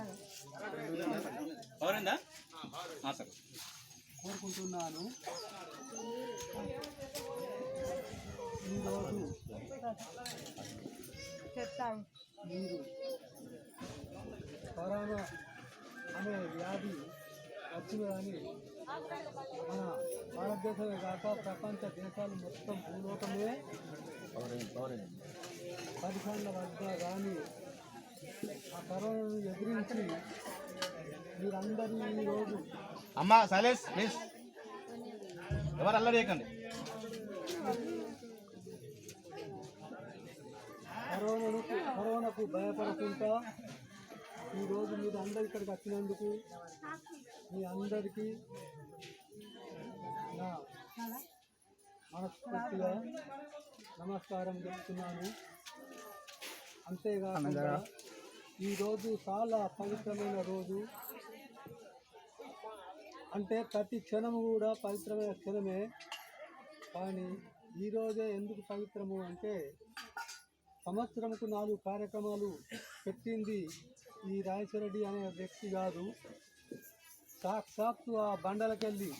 Sir. కోరుకుంటున్నాను. ఈరోజు చెప్తాను. మీరు కరోనా అనే వ్యాధి వచ్చిందని మన భారతదేశమే కాక ప్రపంచ దేశాలు మొత్తం భూలోకమే. పరిసండ వద్ద కానీ ఆ కరోనాను ఎదిరించి మీరందరూ ఈరోజు అమ్మా సైలెన్స్ ప్లీజ్ ఎవరు అల్లరి చేయకండి. కరోనాను కరోనాకు భయపడకుండా ఈరోజు మీరు అందరు ఇక్కడికి వచ్చినందుకు మీ అందరికీ నా మనస్ఫూర్తిగా నమస్కారం చెప్తున్నాను. అంతేకాకుండా ఈరోజు చాలా పవిత్రమైన రోజు. అంటే ప్రతి క్షణము కూడా పవిత్రమైన క్షణమే. కానీ ఈరోజే ఎందుకు పవిత్రము అంటే సంవత్సరంకు నాలుగు కార్యక్రమాలు పెట్టింది ఈ రాయచరెడ్డి అనే వ్యక్తి కాదు. సాక్షాత్తు ఆ బండలకెళ్ళి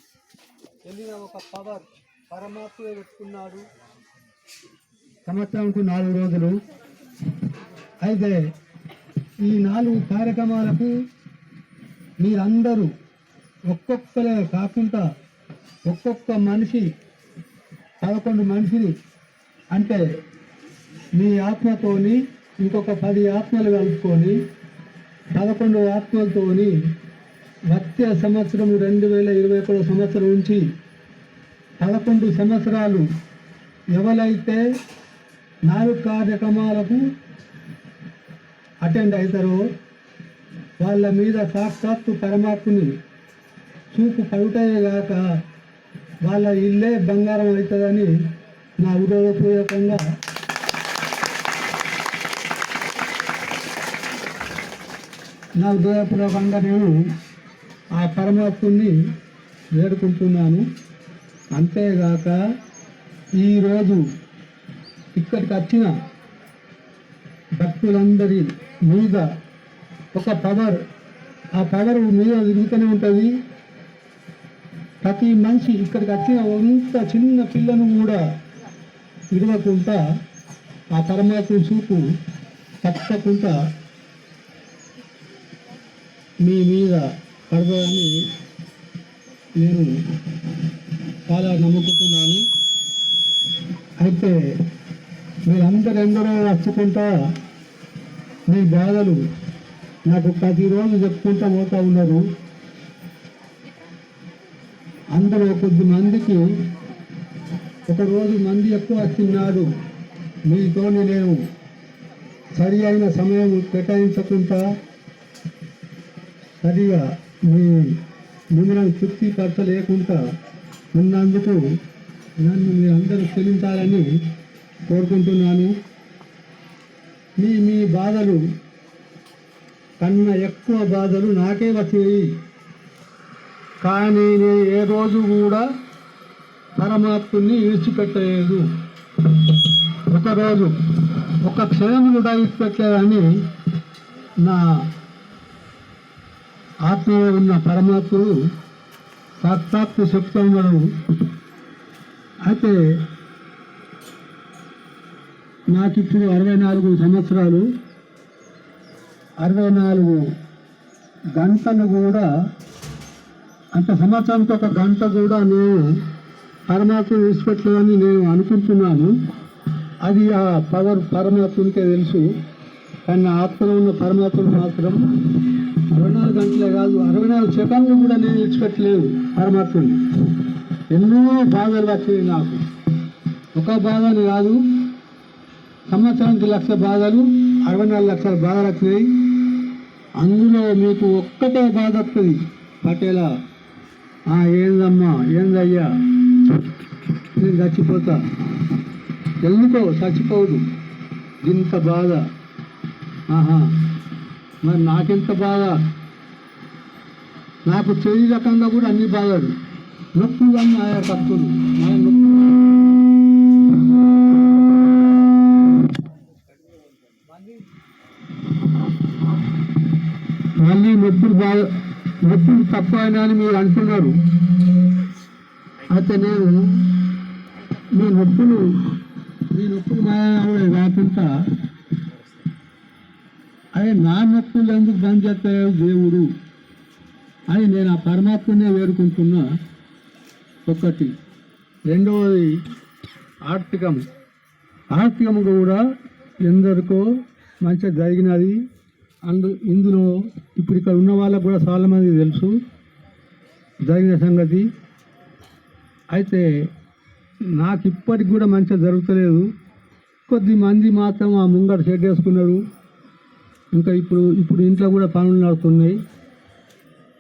వెళ్ళిన ఒక పవర్ పరమాత్మే పెట్టుకున్నాడు. సంవత్సరంకు నాలుగు రోజులు. అయితే ఈ నాలుగు కార్యక్రమాలకు మీరందరూ ఒక్కొక్కలే కాకుండా ఒక్కొక్క మనిషి పదకొండు మనిషిని అంటే మీ ఆత్మతోని ఇంకొక పది ఆత్మలు కలుపుకొని పదకొండు ఆత్మలతోని వచ్చే సంవత్సరం రెండు వేల ఇరవై ఒకటో సంవత్సరం నుంచి పదకొండు సంవత్సరాలు ఎవరైతే నాలుగు కార్యక్రమాలకు అటెండ్ అవుతారో వాళ్ళ మీద సాక్షాత్తు పరమాత్ముని చూపు పడుటయేగాక వాళ్ళ ఇల్లే బంగారం అవుతుందని నా ఉదయపూర్వకంగా నా ఉదయపూర్వకంగా నేను ఆ పరమాత్ముని వేడుకుంటున్నాను. అంతేగాక ఈరోజు ఇక్కడికి వచ్చిన భక్తులందరి మీద ఒక పవర్ ఆ పవర్ మీద తిరుగుతూనే ఉంటుంది. ప్రతి మనిషి ఇక్కడికి వచ్చిన అంత చిన్న పిల్లను కూడా విడవకుండా ఆ పరమాత్మ చూపు తప్పకుండా మీ మీద పడదని నేను చాలా నమ్ముకుంటున్నాను. అయితే మీరందరూ ఎందరో వచ్చుకుంటా మీ బాధలు నాకు ప్రతిరోజు చెప్పుకుంటూ పోతూ ఉన్నారు. అందులో కొద్ది మందికి ఒకరోజు మంది ఎక్కువ వచ్చినాడు మీతోని నేను సరి అయిన సమయం కేటాయించకుండా సరిగా మీ మిమ్మల్ని తృప్తి పరచలేకుండా ఉన్నందుకు నన్ను మీరందరూ క్షమించాలని కోరుకుంటున్నాను. మీ మీ బాధలు. కన్నా ఎక్కువ బాధలు నాకే వచ్చాయి కానీ నేను ఏ రోజు కూడా పరమాత్ముని విడిచిపెట్టలేదు. ఒకరోజు ఒక క్షణం కూడా విడిచిపెట్టలేదని నా ఆత్మలో ఉన్న పరమాత్ముడు సాక్షాత్తు చెప్తూ అయితే నాకు ఇప్పుడు అరవై నాలుగు సంవత్సరాలు అరవై నాలుగు గంటలు కూడా అంత సంవత్సరానికి ఒక గంట కూడా నేను పరమాత్మ విడిచిపెట్టలేదని నేను అనుకుంటున్నాను. అది ఆ పవర్ పరమాత్మకే తెలుసు. కానీ నా ఆత్మలో ఉన్న పరమాత్మను మాత్రం అరవై నాలుగు గంటలే కాదు అరవై నాలుగు సెకండ్లు కూడా నేను విడిచిపెట్టలేదు పరమాత్మని. ఎన్నో బాధలు వచ్చినాయి నాకు. ఒక బాధని కాదు సంవత్సరానికి లక్ష బాధలు అరవై నాలుగు లక్షల బాధలు వచ్చినాయి అందులో మీకు ఒక్కటే బాధ వస్తుంది. పటేలా ఏందమ్మా ఏందయ్యా నేను చచ్చిపోతా. ఎందుకో చచ్చిపోదు. ఇంత బాధ. ఆహా మరి నాకెంత బాధ? నాకు చెయ్యి రకంగా కూడా అన్ని బాధలు. నొప్పులు అన్నీ ఆయా కత్తులు నొప్పులు నొప్పులు బాగా నొప్పులు తక్కువ అయినా అని మీరు అంటున్నారు. అయితే నేను మీ నొప్పులు మీ నొప్పులు మాయే కాకుండా అదే నా నొప్పులు ఎందుకు బంద్ చేస్తాడు దేవుడు. అని నేను ఆ పరమాత్మనే వేడుకుంటున్నా. ఒకటి. రెండవది ఆర్థికం ఆర్థికం కూడా ఎందరికో మంచిగా జరిగినది. అందు ఇందులో ఇప్పుడు ఇక్కడ ఉన్న వాళ్ళకు కూడా చాలా మంది తెలుసు. జరిగిన సంగతి. అయితే నాకు ఇప్పటికి కూడా మంచిగా జరుగుతలేదు. కొద్ది మంది మాత్రం ఆ ముంగట షెడ్ వేసుకున్నారు. ఇంకా ఇప్పుడు ఇప్పుడు ఇంట్లో కూడా పనులు నడుస్తున్నాయి.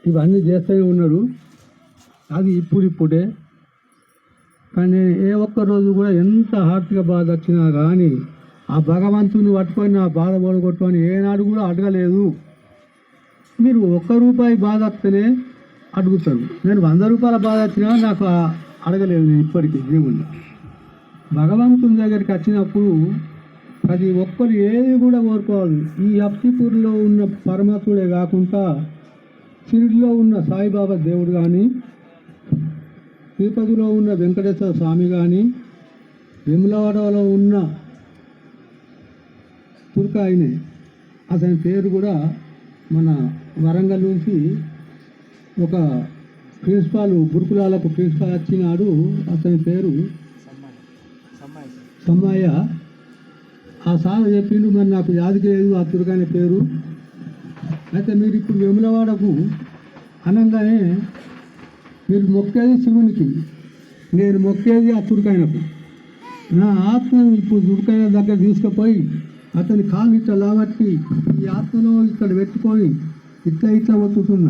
ఇవన్నీ చేస్తూనే ఉన్నారు. అది ఇప్పుడు ఇప్పుడే. కానీ ఏ ఒక్క రోజు కూడా ఎంత ఆర్థిక బాధ వచ్చినా కానీ ఆ భగవంతుని పట్టుకొని నా బాధ పడగొట్టుకొని ఏనాడు కూడా అడగలేదు. మీరు ఒక్క రూపాయి బాధ వస్తేనే అడుగుతారు. నేను వంద రూపాయల బాధ వచ్చినా నాకు అడగలేదు నేను ఇప్పటికీ దేవుణ్ణి. భగవంతుని దగ్గరికి వచ్చినప్పుడు ప్రతి ఒక్కరు ఏది కూడా కోరుకోవాలి. ఈ అప్తిపూర్లో ఉన్న పరమాత్ముడే కాకుండా షిరిడిలో ఉన్న సాయిబాబా దేవుడు కానీ తిరుపతిలో ఉన్న వెంకటేశ్వర స్వామి కానీ విమలవాడలో ఉన్న తుర్కాయనే అతని పేరు కూడా మన వరంగల్ నుంచి ఒక ప్రిన్సిపాల్ గురుకులాలకు ప్రిన్సిపాల్ వచ్చినాడు. అతని పేరు సమ్మయ్య. ఆ సార్ చెప్పిండు మరి నాకు యాదికి లేదు ఆ తుర్కాయన పేరు. అయితే మీరు ఇప్పుడు వెములవాడకు అనగానే మీరు మొక్కేది శివునికి నేను మొక్కేది ఆ తుర్కాయనకు నా ఆత్మను ఇప్పుడు దుర్కైన దగ్గర తీసుకుపోయి అతని కాలు ఇట్లా లాగట్టి ఈ ఆత్మలో ఇక్కడ పెట్టుకొని ఇట్లా ఇట్లా ఒత్తుతున్నా